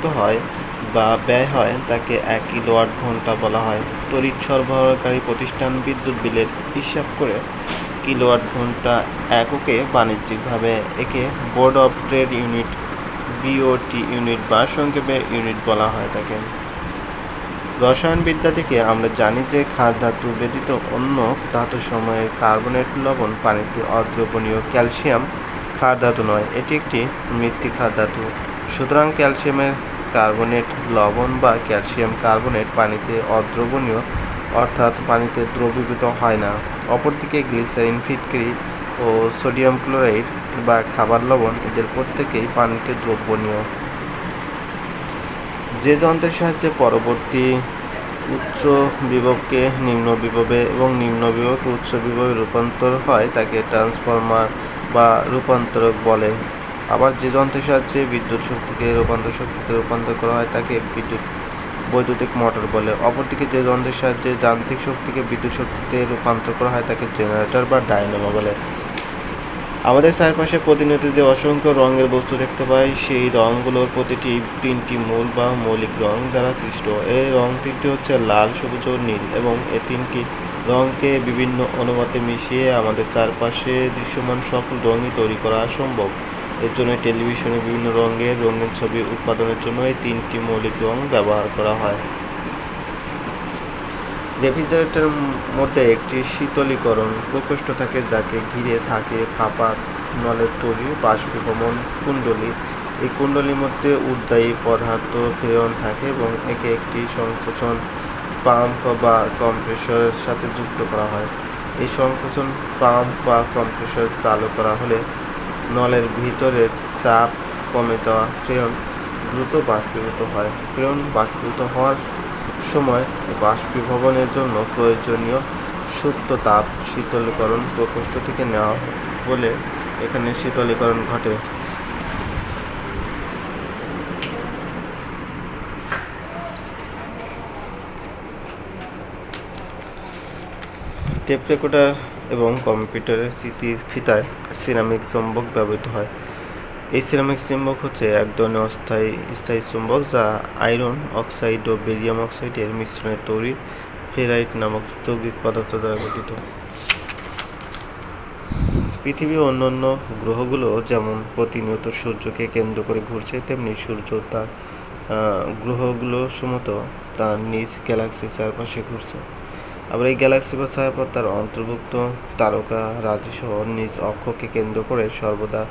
প্রস্তুত হয় বা ব্যয় হয়, তাকে এক কিলোওয়াট ঘণ্টা বলা হয়। তড়িৎ সরবরাহকারী প্রতিষ্ঠান বিদ্যুৎ বিলের হিসাব করে কিলোওয়াট ঘণ্টা এককে বাণিজ্যিকভাবে একে board of trade unit BOT unit বা সংক্ষেপে ইউনিট বলা হয় তাকে। রসায়নবিদ্যা থেকে আমরা জানি যে ক্ষার ধাতু ব্যতীত অন্য ধাতু সময়ে কার্বনেট লবণ পানিতে অদ্রবণীয় ক্যালসিয়াম ক্ষার ধাতু নয়, এটি একটি মৃত্তিকার ধাতু। সুতরাং ক্যালসিয়ামের কার্বনেট লবণ বা ক্যালসিয়াম কার্বনেট পানিতে অদ্রবণীয়, অর্থাৎ পানিতে দ্রবীভূত হয় না। অপরদিকে গ্লিসারিন, ফিটকিরি ও সোডিয়াম ক্লোরাইড বা খাবার লবণ এদের প্রত্যেকেই পানিতে দ্রবণীয়। যে যন্ত্রের সাহায্যে পরবর্তী উচ্চ বিভবকে নিম্ন বিভবে এবং নিম্ন বিভবকে উচ্চ বিভবে রূপান্তর হয়, তাকে ট্রান্সফরমার বা রূপান্তরক বলে। আবার যে যন্ত্রের সাহায্যে বিদ্যুৎ শক্তিকে রূপান্তর শক্তিতে রূপান্তর করা হয়, তাকে বিদ্যুৎ, বৈদ্যুতিক মোটর বলে। অপরদিকে যে যন্ত্রের সাহায্যে যান্ত্রিক শক্তিকে বিদ্যুৎ শক্তিতে রূপান্তর করা হয়, তাকে জেনারেটর বা ডায়নামো বলে। আমাদের চারপাশে প্রতিনিয়ত যে অসংখ্য রঙের বস্তু দেখতে পাই, সেই রঙগুলোর প্রতিটি তিনটি মূল বা মৌলিক রং দ্বারা সৃষ্ট। এই রং তিনটি হচ্ছে লাল, সবুজ ও নীল এবং এ তিনটি রঙকে বিভিন্ন অনুপাতে মিশিয়ে আমাদের চারপাশে দৃশ্যমান সকল রঙই তৈরি করা সম্ভব। এর জন্য টেলিভিশনে বিভিন্ন রঙের রঙিন ছবি উৎপাদনের জন্য এই তিনটি মৌলিক রং ব্যবহার করা হয়। রেফ্রিজারেটরের মধ্যে একটি শীতলীকরণ প্রকোষ্ঠ থাকে, যাকে ঘিরে থাকে ফাঁপা, নলের তৈরি বাষ্পীভবন, কুণ্ডলী। এই কুণ্ডলীর মধ্যে উদ্দায়ী পদার্থ প্রেরণ থাকে এবং একে একটি সংকোচন পাম্প বা কম্প্রেসরের সাথে যুক্ত করা হয়। এই সংকোচন পাম্প বা কম্প্রেসর চালু করা হলে নলের ভিতরের চাপ কমে যাওয়া ফ্রেয়ন দ্রুত বাষ্পীভূত হয়। ফ্রেয়ন বাষ্পীভূত হওয়ার সময় বাষ্পীভবনের জন্য প্রয়োজনীয় সুপ্ত তাপ শীতলীকরণ প্রকোষ্ঠ থেকে নেওয়া বলে এখানে শীতলীকরণ ঘটে। টেপ রেকর্ডার এবং কম্পিউটারের স্মৃতির ফিতায় সিরামিক চুম্বক ব্যবহৃত হয়। এই সিরামিক চুম্বক হচ্ছে এক ধরনের অস্থায়ী, স্থায়ী চুম্বক যা আয়রন অক্সাইড ও বেরিয়াম অক্সাইডের মিশ্রণে তৈরি ফেরাইট নামক যৌগিক পদার্থ দ্বারা গঠিত। পৃথিবী ও অন্যান্য গ্রহগুলো যেমন প্রতিনিয়ত সূর্যকে কেন্দ্র করে ঘুরছে, তেমনি সূর্য তার গ্রহগুলো সমত তার নিজ গ্যালাক্সির চারপাশে ঘুরছে। আবার এই গ্যালাক্সি বা ছায়াপথ তার অন্তর্ভুক্ত তারকা রাজিসহ নিজ অক্ষকে কেন্দ্র করে সর্বদা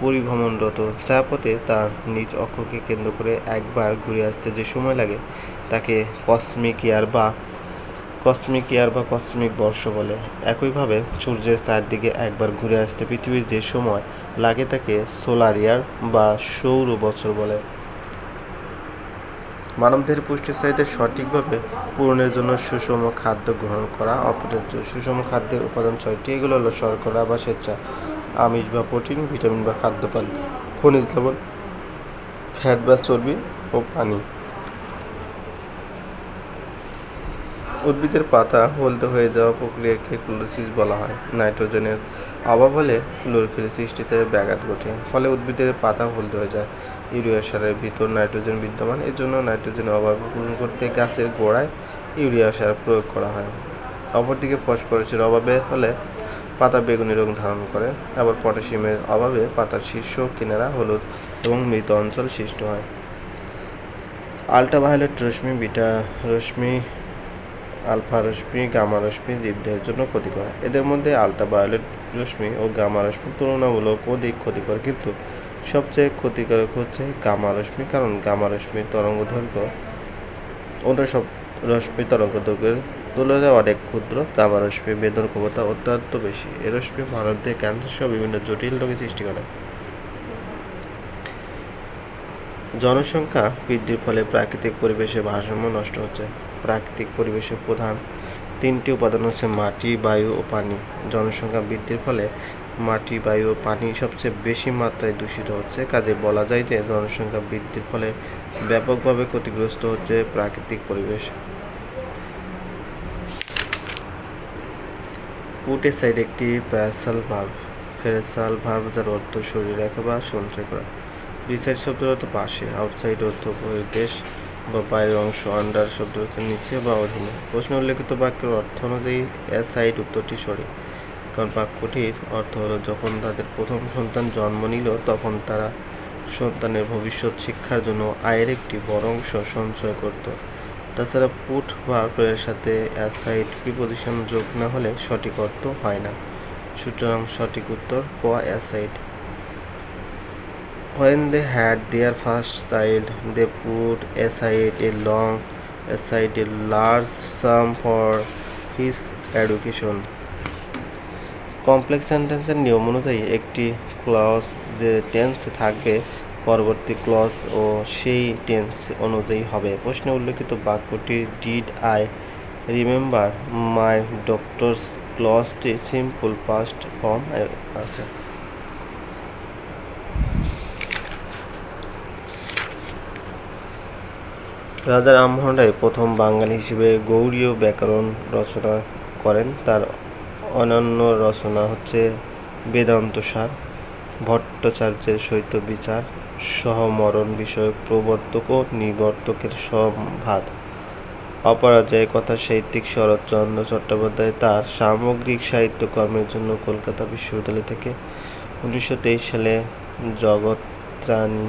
পরিভ্রমণরত। ছায়াপথে তার নিজ অক্ষকে কেন্দ্র করে একবার ঘুরে আসতে যে সময় লাগে, তাকে কসমিক ইয়ার বা কসমিক ইয়ার বা কসমিক বর্ষ বলে। একইভাবে সূর্যের চারদিকে একবার ঘুরে আসতে পৃথিবীর যে সময় লাগে তাকে সোলার ইয়ার বা সৌর বছর বলে। মানবদেহের পুষ্টির চাহিদা সঠিকভাবে পূরণের জন্য সুষম খাদ্য গ্রহণ করা অপরিহার্য। সুষম খাদ্যের উপাদান ছয়টি। এগুলো হলো শর্করা বা স্বেচ্ছা, আমিষ বা প্রোটিন, ভিটামিন বা খাদ্য পানি, খনিজ লবণ, ফ্যাট বা চর্বি ও পানি। উদ্ভিদের পাতা হলদে হয়ে যাওয়া প্রক্রিয়াকে ক্লোরোসিস বলা হয়। নাইট্রোজেনের অভাব হলে ক্লোরোফিল সৃষ্টিতে ব্যাঘাত ঘটে, ফলে উদ্ভিদের পাতা হলদে হয়ে যায়। ইউরিয়া সারের ভিতর নাইট্রোজেন বিদ্যমান। এর জন্য নাইট্রোজেনের অভাব পূরণ করতে গাছের গোড়ায় ইউরিয়া সার প্রয়োগ করা হয়। অপরদিকে ফসফরাসের অভাবে হলে পাতা বেগুনি রং ধারণ করে। আবার পটাশিয়ামের অভাবে পাতার শীর্ষ কিনারা হলুদ এবং মৃত অঞ্চল সৃষ্টি হয়। আল্ট্রাভায়োলেট রশ্মি, বিটা রশ্মি, আলফা রশ্মি, গামা রশ্মি জীবদেহের জন্য ক্ষতিকর। এদের মধ্যে আল্ট্রাভায়োলেট রশ্মি ও গামা রশ্মি তুলনামূলক অধিক ক্ষতিকর কিন্তু সবচেয়ে ক্ষতিকারক হচ্ছে গামা রশ্মি, কারণ গামা রশ্মির তরঙ্গ দৈর্ঘ্য অন্য সব রশ্মি তরঙ্গ দৈর্ঘ্যের তুলনায় অনেক ক্ষুদ্র। গামা রশ্মি বেদন ক্ষমতা অত্যন্ত বেশি। এ রশ্মি মানবদেহে ক্যান্সার সহ বিভিন্ন জটিল রোগের সৃষ্টি করে। জনসংখ্যা বৃদ্ধির ফলে প্রাকৃতিক পরিবেশে ভারসাম্য নষ্ট হচ্ছে। প্রাকৃতিক পরিবেশের প্রধান তিনটি উপাদান হচ্ছে মাটি, বায়ু ও পানি। জনসংখ্যা বৃদ্ধির ফলে মাটি, বায়ু, পানি সবচেয়ে বেশি মাত্রায় দূষিত হচ্ছে। কাজে বলা যায় যে, জনসংখ্যা বৃদ্ধির ফলে ব্যাপকভাবে ক্ষতিগ্রস্ত হচ্ছে প্রাকৃতিক পরিবেশ। পুটেসাইড একটি প্যারাসাল ভার্ব ফেরেসাল ভার্ব যার অর্থ শরীর রাখা বা সঞ্চয় করা। বিসাইড শব্দের অর্থ পাশে, আউটসাইড অর্থ দেশ বা বাইরের অংশ, আন্ডার শব্দ নিচে বা অধীনে। প্রশ্ন উল্লেখিত বাক্যের অর্থ অনুযায়ী, এ সাইড উত্তরটি সঠিক। কারণ বাক্যটির অর্থ হলো যখন তাদের প্রথম সন্তান জন্ম নিল তখন তারা সন্তানের ভবিষ্যৎ শিক্ষার জন্য আয়ের একটি বড় অংশ সঞ্চয় করত। তাছাড়া পুট ভার্বের সাথে অ্যাসাইড প্রিপোজিশন যোগ না হলে সঠিক অর্থ হয় না। সুতরাং সঠিক উত্তর ক aside. When they had their first child, they put aside a long aside a large sum for his education. Complex সেন্টেন্সের নিয়ম অনুযায়ী একটি ক্লজ যে টেন্স থাকবে পরবর্তী ক্লজ ও সেই টেন্স অনুযায়ী হবে। প্রশ্নে উল্লেখিত বাক্যটি did I remember my doctor's ক্লজটি simple past form আছে। রাজা রামমোহন রায় প্রথম বাঙালি হিসেবে গৌড়ীয় ব্যাকরণ রচনা করেন। তার অনন্য রচনা হচ্ছে বেদান্ত সার, ভট্টাচার্যের শৈত বিচার, সহমরণ বিষয়ক প্রবর্তক ও নিবর্তকের সম্ভাদ। অপরাজয় কথা সাহিত্যিক শরৎচন্দ্র চট্টোপাধ্যায় তার সামগ্রিক সাহিত্যকর্মের জন্য কলকাতা বিশ্ববিদ্যালয় থেকে উনিশশো তেইশ সালে জগত্রাণী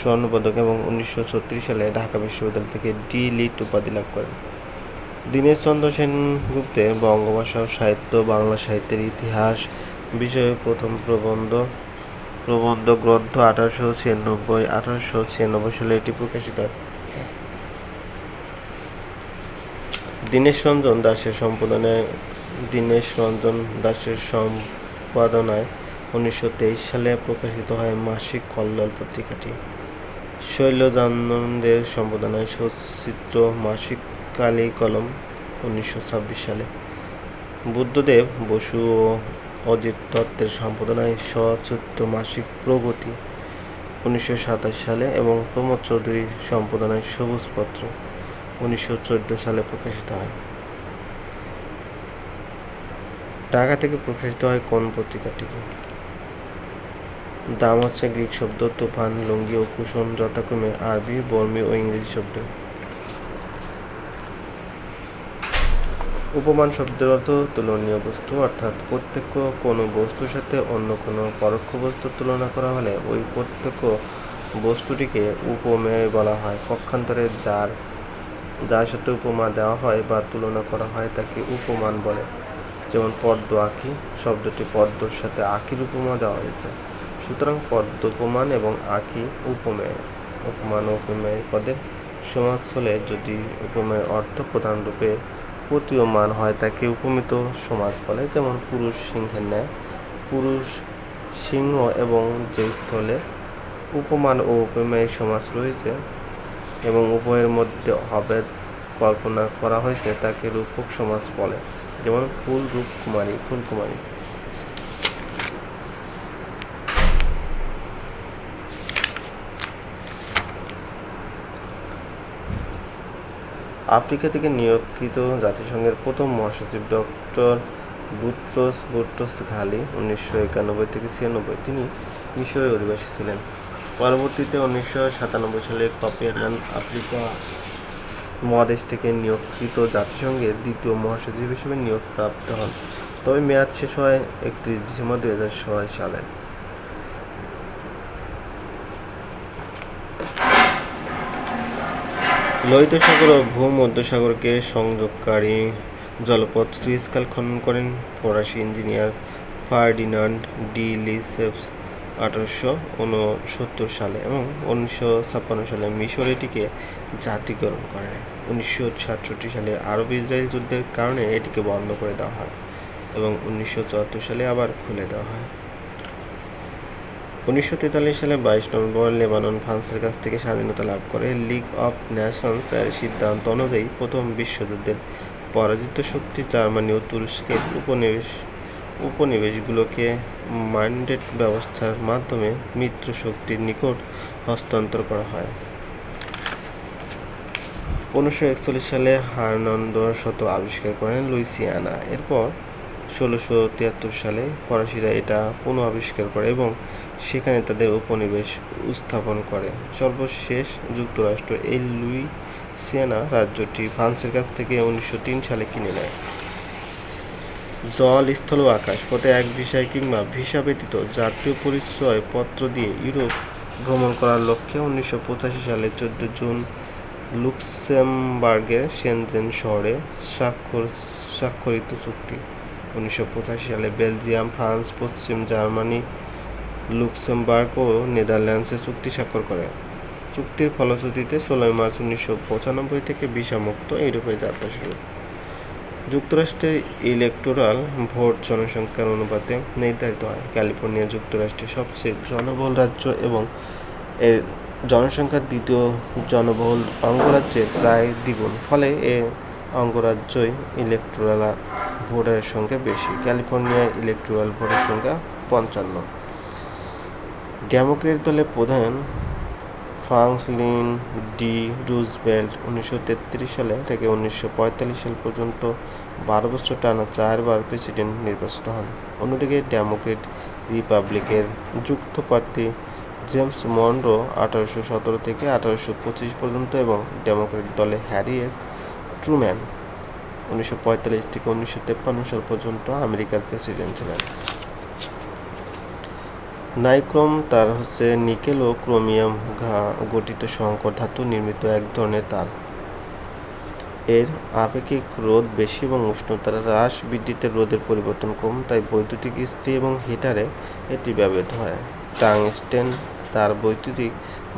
স্বর্ণপদক এবং উনিশশো ছত্রিশ সালে ঢাকা বিশ্ববিদ্যালয় থেকে ডি লিট উপাধি লাভ করেন। দীনেশচন্দ্র সেনগুপ্তের বঙ্গভাষা সাহিত্য, বাংলা সাহিত্যের ইতিহাস বিষয়ে প্রথম প্রবন্ধ প্রবন্ধ গ্রন্থ আঠারোশো ছিয়ানব্বই আঠারোশো ছিয়ানব্বই সালে এটি প্রকাশিত দীনেশ রঞ্জন দাসের সম্পাদনায়, দীনেশ রঞ্জন দাসের সম্পাদনায় উনিশশো তেইশ সালে প্রকাশিত হয় মাসিক কল্লোল পত্রিকাটি। শৈলদানন্দের সম্পাদনায় সচিত্র মাসিক কালী কলম উনিশশো ছাব্বিশ সালে। বুদ্ধদেব, বসু ও অজিত দত্তের সম্পাদনায় সচিত্র মাসিক প্রগতি উনিশশো সাতাশ সালে এবং প্রমোদ চৌধুরীর সম্পাদনায় সবুজ পত্র উনিশশো চোদ্দ সালে প্রকাশিত হয়। ঢাকা থেকে প্রকাশিত হয় কোন পত্রিকাটিকে? দাম হচ্ছে গ্রিক শব্দ, তুফান, লুঙ্গি ও কুশন যথাক্রমে আরবি, বর্মী ও ইংরেজি শব্দ। উপমান শব্দের অর্থ তুলনীয় বস্তু, অর্থাৎ প্রত্যক্ষ কোনো বস্তুর সাথে অন্য কোনো পরোক্ষ বস্তুর তুলনা করা হলে ওই প্রত্যক্ষ বস্তুটিকে উপমেয় বলা হয়। পক্ষান্তরে যার যার সাথে উপমা দেওয়া হয় বা তুলনা করা হয় তাকে উপমান বলে। যেমন পদ্ম আঁকি শব্দটি পদ্মর সাথে আঁকির উপমা দেওয়া হয়েছে। সুতরাং পদ্ম উপমান এবং আঁকি উপমেয় উপমান উপমেয় পদের সমাস হলে যদি উপমেয়ের অর্থ প্রধানরূপে প্রতীয়মান হয় তাকে উপমিত সমাজ বলে, যেমন পুরুষ সিংহের ন্যায়, পুরুষ সিংহ এবং যে স্থলে উপমান ও উপমেয় সমাজ রয়েছে এবং উভয়ের মধ্যে অভেদ কল্পনা করা হয়েছে তাকে রূপক সমাজ বলে, যেমন ফুল রূপকুমারী, ফুলকুমারী। আফ্রিকা থেকে নিয়োগকৃত জাতিসংঘের প্রথম মহাসচিব ডক্টর বুট্রোস বুট্রোস ঘালি উনিশশো একানব্বই থেকে ছিয়ানব্বই। তিনি মিশরের অধিবাসী ছিলেন। পরবর্তীতে উনিশশো সাতানব্বই সালে কপিয়ারান আফ্রিকা মহাদেশ থেকে নিয়োগকৃত জাতিসংঘের দ্বিতীয় মহাসচিব হিসেবে নিয়োগপ্রাপ্ত হন। তবে মেয়াদ শেষ হয় একত্রিশ ডিসেম্বর দুই হাজার ছয় সালে। লোহিত সাগর ও ভূমধ্যসাগরকে সংযোগকারী জলপথ সুইস খাল খনন করেন ফরাসি ইঞ্জিনিয়ার ফার্ডিনান্ড ডি লিসেপস আঠারোশো উনসত্তর সালে এবং উনিশশো ছাপ্পান্ন সালে মিশর এটিকে জাতিকরণ করেন। উনিশশো সাতষট্টি সালে আরব ইসরায়েল যুদ্ধের কারণে এটিকে বন্ধ করে দেওয়া হয় এবং উনিশশো চুয়াত্তর সালে আবার খুলে দেওয়া হয়। উনিশশো তেতাল্লিশ সালে বাইশ নভেম্বর লেবানন, ফ্রান্সের কাছ থেকে স্বাধীনতা লাভ করে লিগ অফ নেশনস এর সিদ্ধান্ত অনুযায়ী প্রথম বিশ্বযুদ্ধের পরাজিত শক্তি জার্মানি ও তুরস্কের উপনিবেশ, উপনিবেশগুলোকে মাইন্ডেড ব্যবস্থার মাধ্যমে মিত্র শক্তির নিকট হস্তান্তর করা হয়। পনেরোশো একচল্লিশ সালে হারনন্দ শত আবিষ্কার করেন লুইসিয়ানা। এরপর ষোলোশো তিয়াত্তর সালে ফরাসিরা এটা পুনঃ আবিষ্কার করে এবং সেখানে তাদের উপনিবেশ স্থাপন করে। সর্বশেষ যুক্তরাষ্ট্র এই লুইসিয়ানা রাজ্যটি ফ্রান্সের কাছ থেকে উনিশশো তিন সালে কিনে নেয়। জল, স্থল ও আকাশ পথে এক ভিসায় কিংবা ভিসা ব্যতীত জাতীয় পরিচয় পত্র দিয়ে ইউরোপ ভ্রমণ করার লক্ষ্যে উনিশশো পঁচাশি সালে চোদ্দ জুন লুক্সেমবার্গের সেনজেন শহরে স্বাক্ষর, স্বাক্ষরিত চুক্তি। উনিশশো পঁচাশি সালে বেলজিয়াম, ফ্রান্স, পশ্চিম জার্মানি লুক্সেমবার্গ ও নেদারল্যান্ডসে চুক্তি স্বাক্ষর করে। চুক্তির ফলশ্রুতিতে ষোলোই মার্চ উনিশশো পঁচানব্বই থেকে ভিসামুক্ত ইউরোপে যাত্রা শুরু। যুক্তরাষ্ট্রের ইলেকটোরাল ভোট জনসংখ্যার অনুপাতে নির্ধারিত হয়। ক্যালিফোর্নিয়া যুক্তরাষ্ট্রের সবচেয়ে জনবহুল রাজ্য এবং এর জনসংখ্যার দ্বিতীয় জনবহুল অঙ্গরাজ্যের প্রায় দ্বিগুণ। ফলে এ অঙ্গরাজ্যই ইলেকটোরাল ভোটের সংখ্যা বেশি। ক্যালিফোর্নিয়ায় ইলেকটোরাল ভোটের সংখ্যা পঞ্চান্ন। ডেমোক্রেট দলের প্রধান ফ্রাঙ্কলিন ডি রুজবেল্ট উনিশশো তেত্রিশ সালে থেকে উনিশশো পঁয়তাল্লিশ সাল পর্যন্ত বারো বছর টানা চারবার প্রেসিডেন্ট নির্বাচিত হন। অন্যদিকে ডেমোক্রেট রিপাবলিকের যুক্ত প্রার্থী জেমস মনরো আঠারোশো সতেরো থেকে আঠারোশো পঁচিশ পর্যন্ত এবং ডেমোক্রেট দলে হ্যারি এস ট্রুম্যান উনিশশো পঁয়তাল্লিশ থেকে উনিশশো তেপ্পান্ন সাল পর্যন্ত আমেরিকার প্রেসিডেন্ট ছিলেন। নাইক্রোম তার হচ্ছে নিকেল ও ক্রোমিয়াম গঠিত সংকর ধাতু নির্মিত এক ধরনের তার। এর আপেক্ষিক রোধ বেশি এবং উষ্ণতার হ্রাস বৃদ্ধিতে রোধের পরিবর্তন কম, তাই বৈদ্যুতিক ইস্ত্রি এবং হিটারে এটি ব্যবহৃত হয়। টাংস্টেন তার বৈদ্যুতিক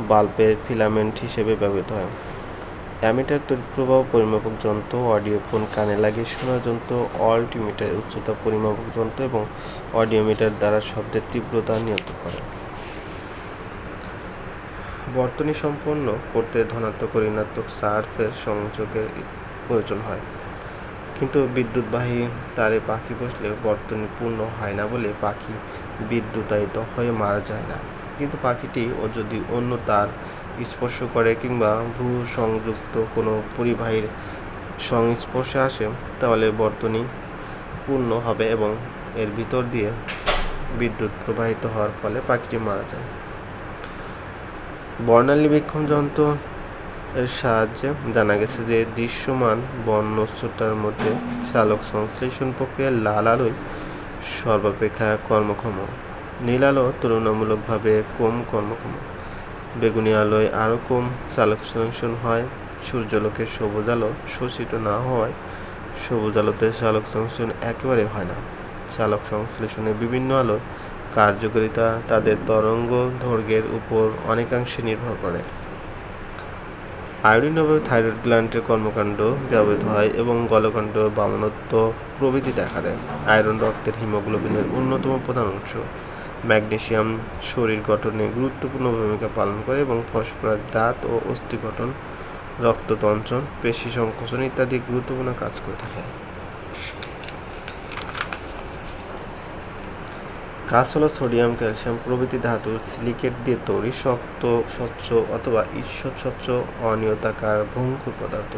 বাল্বের ফিলামেন্ট হিসেবে ব্যবহৃত হয়। অ্যামিটার তড়িৎ প্রবাহ পরিমাপক যন্ত্র, অডিও ফোন কানে লাগিয়ে শোনা যন্ত্র, অল্টিমিটার উচ্চতা পরিমাপক যন্ত্র এবং অডিওমিটার দ্বারা শব্দের তীব্রতা নিয়ন্ত্রণ করে। বর্তনী সম্পন্ন করতে ধনাত্মক ঋণাত্মক চার্জের সংযোগের প্রয়োজন হয়। কিন্তু বিদ্যুৎবাহী তারে পাখি বসলে বর্তনী পূর্ণ হয় না বলে পাখি বিদ্যুতায়িত হয়ে মারা যায় না। কিন্তু পাখিটি ও যদি অন্য তার স্পর্শ করে কিংবা ভূ সংযুক্ত কোনো পরিবাহীর সংস্পর্শে আসে, তাহলে বর্তনী পূর্ণ হবে এবং এর ভিতর দিয়ে বিদ্যুৎ প্রবাহিত হওয়ার ফলে পাখিটি মারা যায়। বর্ণালীবীক্ষণ যন্ত্র এর সাহায্যে জানা গেছে যে দৃশ্যমান বর্ণশ্রোতার মধ্যে চালক সংশ্লেষণ প্রক্রিয়ার লাল আলোয় সর্বাপেক্ষা কর্মক্ষম। নীল আলো তুলনামূলকভাবে কম কর্মক্ষম। বেগুনি আলোয় আরও কম চালক সংশ্লেষণ হয়, সূর্যালোকের সবুজ আলো শোষিত না হওয়ায় সবুজ আলোতে চালক সংশ্লেষণ একেবারে হয় না। চালক সংশ্লেষণে বিভিন্ন আলোর কার্যকারিতা তাদের তরঙ্গ দৈর্ঘ্যের উপর অনেকাংশে নির্ভর করে। আয়োডিন অভাবে থাইরয়েড গ্ল্যান্ডের কর্মকাণ্ড ব্যবহৃত হয় এবং গলকাণ্ড বামনত্ব প্রভৃতি দেখা দেয়। আয়রন রক্তের হিমোগ্লোবিনের অন্যতম প্রধান উৎস। ম্যাগনেসিয়াম শরীর গঠনে গুরুত্বপূর্ণ ভূমিকা পালন করে এবং ফসফরাস দাঁত ও অস্থি গঠন, রক্ততঞ্চন, পেশি সংকোচন ইত্যাদি গুরুত্বপূর্ণ কাজ করে থাকে। কাজ হলো সোডিয়াম, ক্যালসিয়াম প্রভৃতি ধাতুর সিলিকেট দিয়ে তৈরি শক্ত, স্বচ্ছ অথবা ঈশ্বর স্বচ্ছ অনিয়তাকার ভঙ্গুর পদার্থ।